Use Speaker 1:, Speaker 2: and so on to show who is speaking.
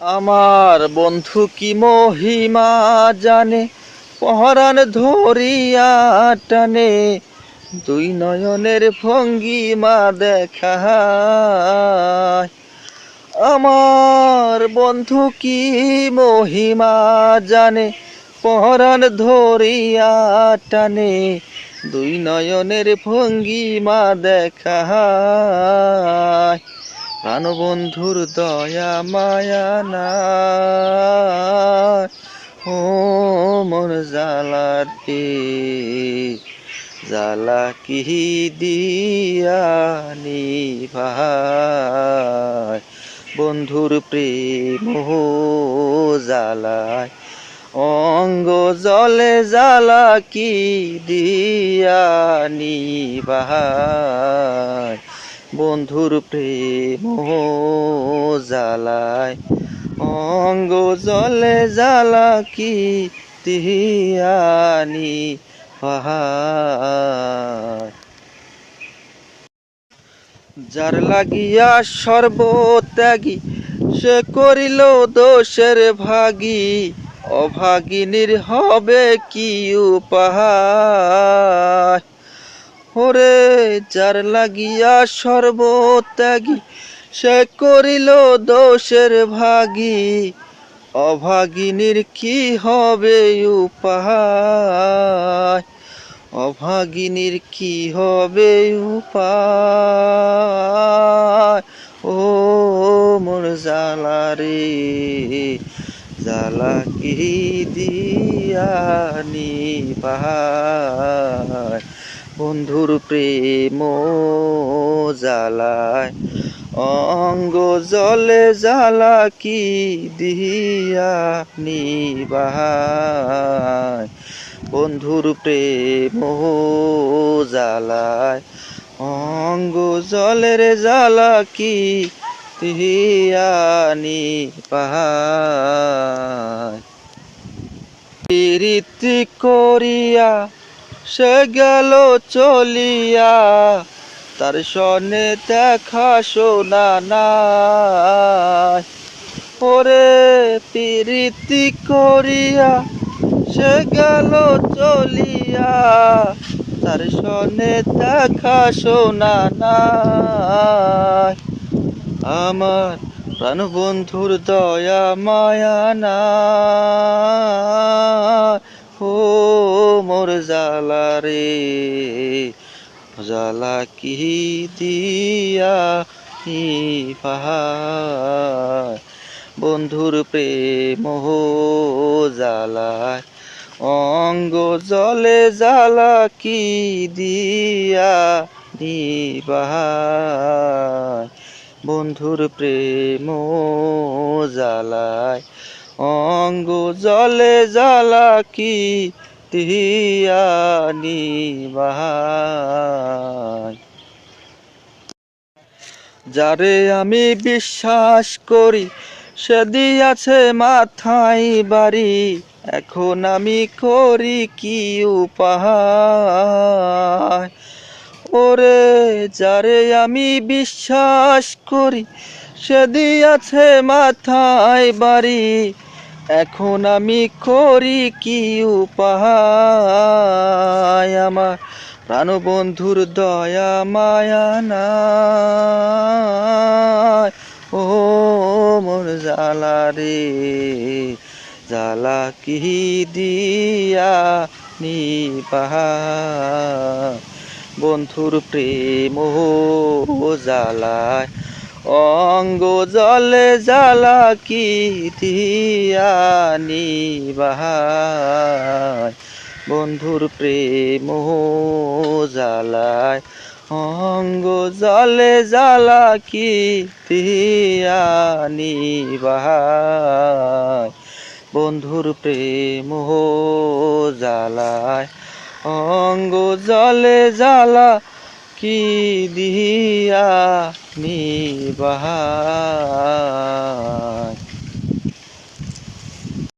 Speaker 1: আমার বন্ধু কি মহিমা জানে? পহরান ধরিয়া টানে। দুই নয়নের ভঙ্গিমা দেখা আমার বন্ধু কি মহিমা জানে? পহরান ধরিয়া টানে। দুই নয়নের ভঙ্গিমা দেখা প্রাণবন্ধুর দয়া, মায়া না ও মন জালা রে জালা কি দিয়া ভাই বন্ধুর প্রেম জালায় অঙ্গ জলে জালা কি দিয়া ভাই বন্ধুর প্রেম জ্বালায়। অঙ্গ জলে জালা কি তিহানি পাহাড়। যার লাগিয়া সর্বত্যাগী, সে করিল দোষের ভাগী। অভাগিনীর হবে কি উপায় ওরে যার লাগিয়া সর্বত্যাগী, সে করিল দোষের ভাগী। অভাগিনীর কি হবে উপায়? অভাগিনীর কি হবে উপায়? ও মোর জালা রে জালা কি দিয়ানি পাহায় বন্ধুর প্রেম জালায় অঙ্গ জলে জালা কি দিয়া নিবাহায় বন্ধুর প্রেম জালায় অঙ্গ জলের জালা কি দিয়া নিবাহায় করিয়া সে গেল চলিয়া, তার সনে দেখা শোনা নাই। ওরে প্রীতি করিয়া সে গেল চলিয়া, তার সনে দেখা শোনা নাই। আমার প্রাণবন্ধুর দয়া মায়া না ও মোর জালা রে। জালা কি দিয়া নি পাহাড়? বন্ধুর প্রেম জালায় অঙ্গ জলে জালা কি দিয়া নিবাহায় বন্ধুর প্রেম জালায় অঙ্গ জলে জালা কি যারে আমি বিশ্বাস করি, সে দিয়াছে মাথায় বাড়ি। এখন আমি করি কি উপায়? ওরে যারে আমি বিশ্বাস করি, সে দিয়াছে মাথায় বাড়ি। এখন আমি করি কি উপায়? আমার প্রাণবন্ধুর দয়া, মায়া নাই। ও মোর জালা রে জালা কি দিয়া নি বন্ধুর প্রেম ও জালায় অঙ্গ জলে জালা কি দিয়া নিবাহায় বন্ধুর প্রেম জালায় অঙ্গ জলে জালা কি দিয়া নিবাহায় বন্ধুর প্রেম জালায় অঙ্গ জলে জালা কি দিয়া নিবাহায়